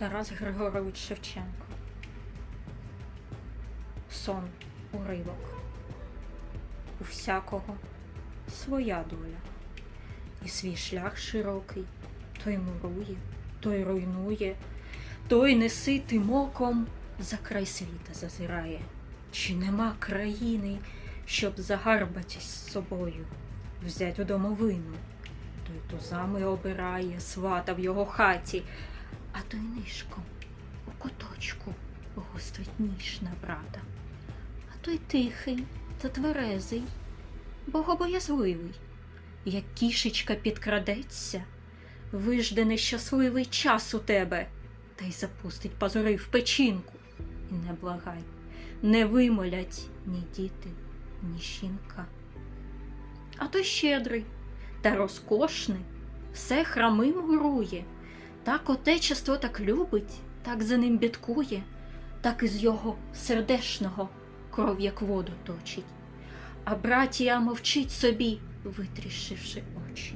Тарас Григорович Шевченко. Сон уривок. У всякого своя доля. І свій шлях широкий, той мурує, той руйнує, той неситим оком за край світа зазирає. Чи нема країни, щоб загарбатись з собою, взять у домовину? Той тузами обирає свата в його хаті, а той нишком у куточку гостить ніж на брата. А той тихий та тверезий, богобоязливий, як кішечка підкрадеться, вижде щасливий час у тебе, та й запустить пазури в печінку. І не благай, не вимолять ні діти, ні жінка. А той щедрий та розкошний, все храмим гурує, так отечество так любить, так за ним бідкує, так із його сердешного кров як воду точить. А братія мовчить собі, витріщивши очі.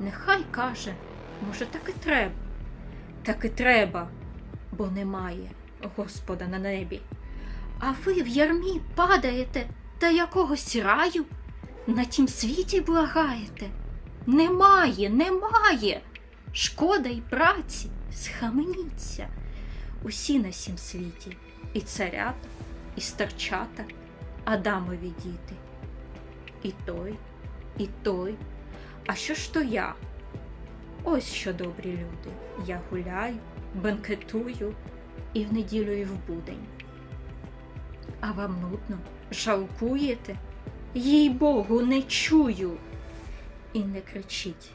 Нехай каже, може, так і треба, так і треба, бо немає Господа на небі. А ви в ярмі падаєте та якогось раю на тім світі благаєте. Немає, немає. Шкода й праці, схаменіться. Усі на сім світі, і царята, і старчата, Адамові діти. І той, і той. А що ж то я? Ось що добрі люди. Я гуляю, бенкетую і в неділю, і в будень. А вам нудно, жалкуєте? Їй Богу, не чую. І не кричіть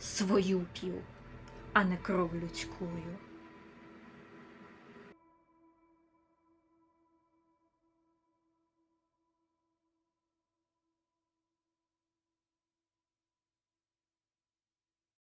свою п'ю, а не кров людськую.